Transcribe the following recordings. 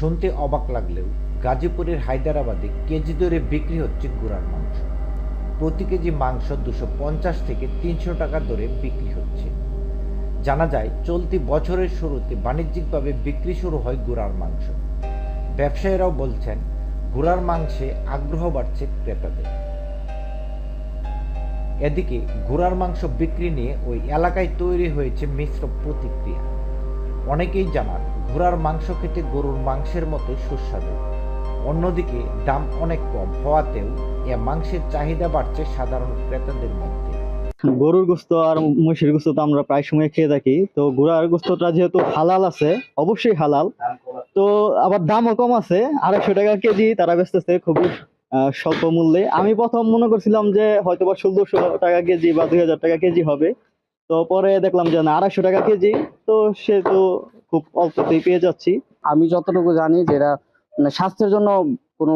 শুনতে অবাক লাগলেও গাজীপুরের হায়দ্রাবাদে কেজি দরে বিক্রি হচ্ছে গুড়ার মাংস। প্রতি কেজি মাংস দুশো পঞ্চাশ থেকে তিনশো টাকা দরে বিক্রি হচ্ছে। জানা যায়, চলতি বছরের শুরুতে বাণিজ্যিকভাবে বিক্রি শুরু হয় গুড়ার মাংস। ব্যবসায়ীরাও বলছেন, গুড়ার মাংসে আগ্রহ বাড়ছে ক্রেতাদের। এদিকে ঘোড়ার মাংস বিক্রি নিয়ে ওই এলাকায় তৈরি হয়েছে মিশ্র প্রতিক্রিয়া। অনেকেই জানান ঘোড়ার মাংস খেতে গরুর মাংসের মতো সুস্বাদু। অন্যদিকে দাম অনেক কম হওয়াতেও এ মাংসের চাহিদা বাড়ছে সাধারণ ক্রেতাদের মধ্যে। গরুর গোস্ত আর মহিষের গোস্ত তো আমরা প্রায় সময় খেয়ে থাকি। তো ঘোড়ার গোস্তটা যেহেতু হালাল আছে, অবশ্যই হালাল। তো আবার দামও কম আছে, আড়াইশো টাকা কেজি, তারা বেচতেছে খুবই স্বল্প মূল্যে। আমি প্রথম মনে করছিলাম যে হয়তো বা ষোলোশো টাকা কেজি বা দুই হাজার টাকা কেজি হবে। তো পরে দেখলাম যে না আড়াইশো টাকা কেজি। তো সে তো খুব অল্পতেই পেয়ে যাচ্ছি। আমি যতটুকু জানি যে এরা মানে স্বাস্থ্যের জন্য কোনো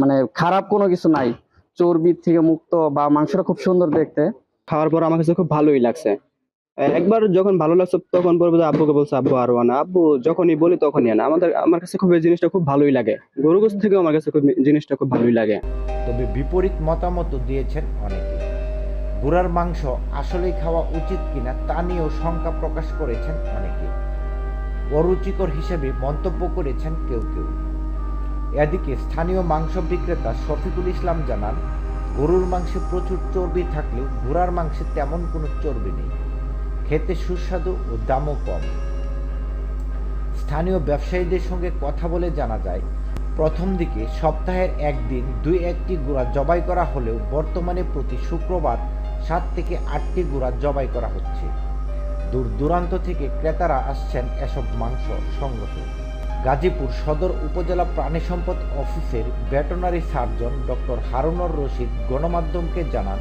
মানে খারাপ কোনো কিছু নাই। চর্বির থেকে মুক্ত বা মাংসটা খুব সুন্দর দেখতে। খাওয়ার পর আমার কাছে খুব ভালোই লাগছে। একবার যখন ভালো লাগছে তখন পরে আব্বুকে বলছে আব্বু আরও আনা। আব্বু যখনই বলি তখনই আনা। আমাদের আমার কাছে খুব এই জিনিসটা খুব ভালোই লাগে। গরু গোস্ত থেকেও আমার কাছে খুব জিনিসটা খুব ভালোই লাগে। তবে বিপরীত মতামত দিয়েছেন অনেকে। ঘোড়ার মাংস আসলেই খাওয়া উচিত কিনা তা নিয়েও শঙ্কা প্রকাশ করেছেন অনেকে। অরুচিকর হিসেবে মন্তব্য করেছেন কেউ কেউ। এদিকে স্থানীয় মাংস বিক্রেতা শফিকুল ইসলাম জানান, গরুর মাংসে প্রচুর চর্বি থাকলেও ঘোড়ার মাংসে তেমন কোনো চর্বি নেই। খেতে সুস্বাদু ও দামও কম। স্থানীয় ব্যবসায়ীদের সঙ্গে কথা বলে জানা যায়, প্রথম দিকে সপ্তাহের একদিন দুই একটি গুড়া জবাই করা হলেও বর্তমানে প্রতি শুক্রবার সাত থেকে আটটি গুড়া জবাই করা হচ্ছে। দূর দূরান্ত থেকে ক্রেতারা আসছেন এসব মাংস সংগ্রহে। গাজীপুর সদর উপজেলা প্রাণী সম্পদ অফিসের veterinary surgeon doctor Harunur Rashid গণমাধ্যমকে জানান,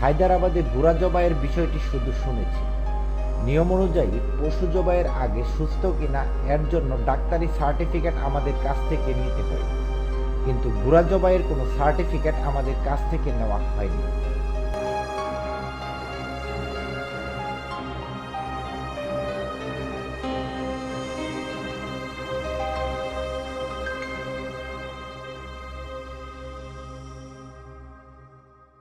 হায়দ্রাবাদে গুড়া জবাইয়ের বিষয়টি শুধু শুনেছি। নিয়ম অনুযায়ী পশু জবাইয়ের আগে সুস্থ কিনা এর জন্য ডাক্তারি সার্টিফিকেট আমাদের কাছ থেকে নিতে হয়। কিন্তু গুড়া জবাইয়ের কোনো সার্টিফিকেট আমাদের কাছ থেকে নেওয়া হয়নি।